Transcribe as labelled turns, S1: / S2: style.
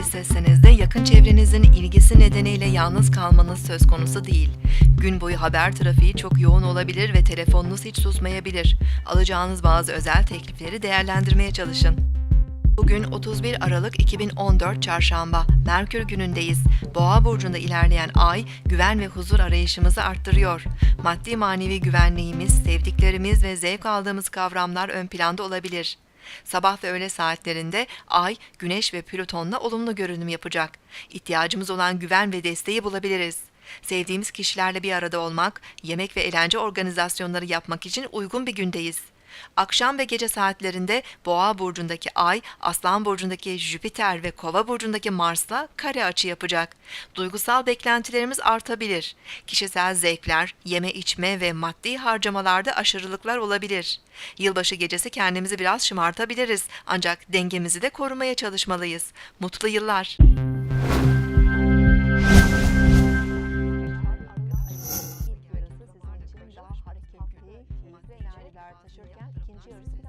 S1: hissetseniz de yakın çevrenizin ilgisi nedeniyle yalnız kalmanız söz konusu değil. Gün boyu haber trafiği çok yoğun olabilir ve telefonunuz hiç susmayabilir. Alacağınız bazı özel teklifleri değerlendirmeye çalışın. Bugün 31 Aralık 2014 Çarşamba, Merkür günündeyiz. Boğa burcunda ilerleyen ay güven ve huzur arayışımızı arttırıyor. Maddi manevi güvenliğimiz, sevdiklerimiz ve zevk aldığımız kavramlar ön planda olabilir. Sabah ve öğle saatlerinde Ay, Güneş ve Plüton'la olumlu görünüm yapacak. İhtiyacımız olan güven ve desteği bulabiliriz. Sevdiğimiz kişilerle bir arada olmak, yemek ve eğlence organizasyonları yapmak için uygun bir gündeyiz. Akşam ve gece saatlerinde Boğa burcundaki Ay, Aslan burcundaki Jüpiter ve Kova burcundaki Mars'la kare açı yapacak. Duygusal beklentilerimiz artabilir. Kişisel zevkler, yeme içme ve maddi harcamalarda aşırılıklar olabilir. Yılbaşı gecesi kendimizi biraz şımartabiliriz ancak dengemizi de korumaya çalışmalıyız. Mutlu yıllar.
S2: Keyifli enerjiler taşırken ikinci yarısı